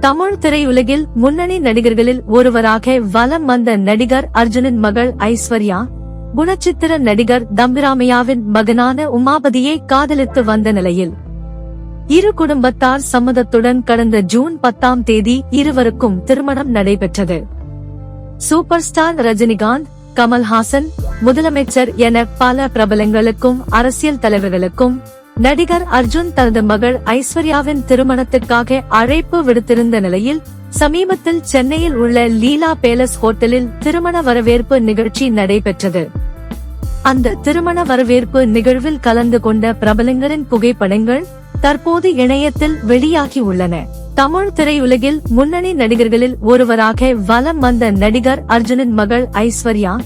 தமிழ் திரையுலகில் முன்னணி நடிகர்களில் ஒருவராக வலம் வந்த நடிகர் அர்ஜுனின் மகள் ஐஸ்வர்யா குணச்சித்திர நடிகர் தம்பிராமையாவின் மகனான உமாபதியை காதலித்து வந்த நிலையில் இரு குடும்பத்தார் சம்மதத்துடன் கடந்த ஜூன் பத்தாம் தேதி இருவருக்கும் திருமணம் நடைபெற்றது. சூப்பர் ஸ்டார் ரஜினிகாந்த் கமல்ஹாசன் முதலமைச்சர் என பல பிரபலங்களுக்கும் அரசியல் தலைவர்களுக்கும் நடிகர் அர்ஜுன் தனது மகள் ஐஸ்வர்யாவின் திருமணத்திற்காக அழைப்பு விடுத்திருந்த நிலையில் சமீபத்தில் சென்னையில் உள்ள லீலா பேலஸ் ஹோட்டலில் திருமண வரவேற்பு நிகழ்ச்சி நடைபெற்றது. அந்த திருமண வரவேற்பு நிகழ்வில் கலந்து கொண்ட பிரபலங்களின் புகைப்படங்கள் தற்போது இணையத்தில் வெளியாகி உள்ளன. தமிழ் திரையுலகில் முன்னணி நடிகர்களில் ஒருவராக வலம் வந்த நடிகர் அர்ஜுனின் மகள் ஐஸ்வர்யா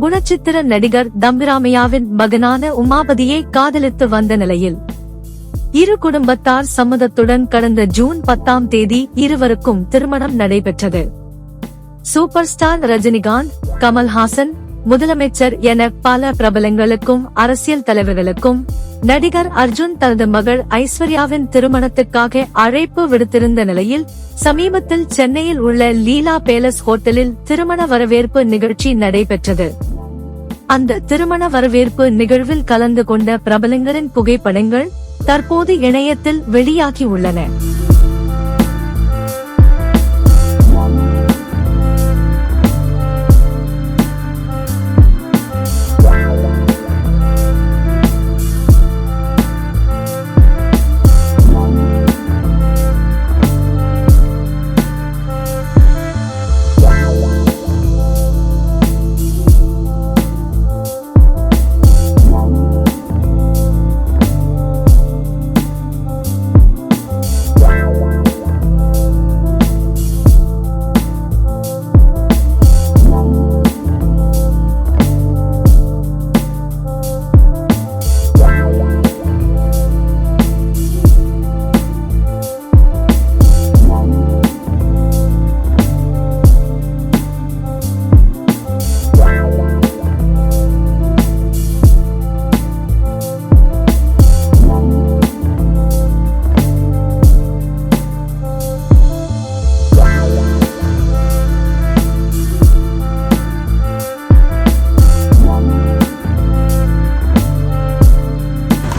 குணச்சித்திர நடிகர் தம்பிராமையாவின் மகனான உமாபதியை காதலித்து வந்த நிலையில் இரு குடும்பத்தார் சம்மதத்துடன் கடந்த ஜூன் பத்தாம் தேதி இருவருக்கும் திருமணம் நடைபெற்றது. சூப்பர் ஸ்டார் ரஜினிகாந்த் கமல்ஹாசன் முதலமைச்சர் என பல பிரபலங்களுக்கும் அரசியல் தலைவர்களுக்கும் நடிகர் அர்ஜுன் தனது மகள் ஐஸ்வர்யாவின் திருமணத்துக்காக அழைப்பு விடுத்திருந்த நிலையில் சமீபத்தில் சென்னையில் உள்ள லீலா பேலஸ் ஹோட்டலில் திருமண வரவேற்பு நிகழ்ச்சி நடைபெற்றது. அந்த திருமண வரவேற்பு நிகழ்வில் கலந்து கொண்ட பிரபலங்களின் புகைப்படங்கள் தற்போது இணையத்தில் வெளியாகி உள்ளன.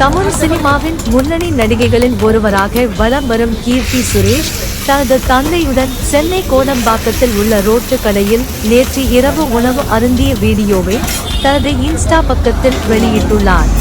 தமிழ் சினிமாவின் முன்னணி நடிகைகளின் ஒருவராக வலம் வரும் கீர்த்தி சுரேஷ் தனது தந்தையுடன் சென்னை கோடம்பாக்கத்தில் உள்ள ரோட்டு கடையில் நேற்று இரவு உணவு அருந்திய வீடியோவை தனது இன்ஸ்டா பக்கத்தில் வெளியிட்டுள்ளார்.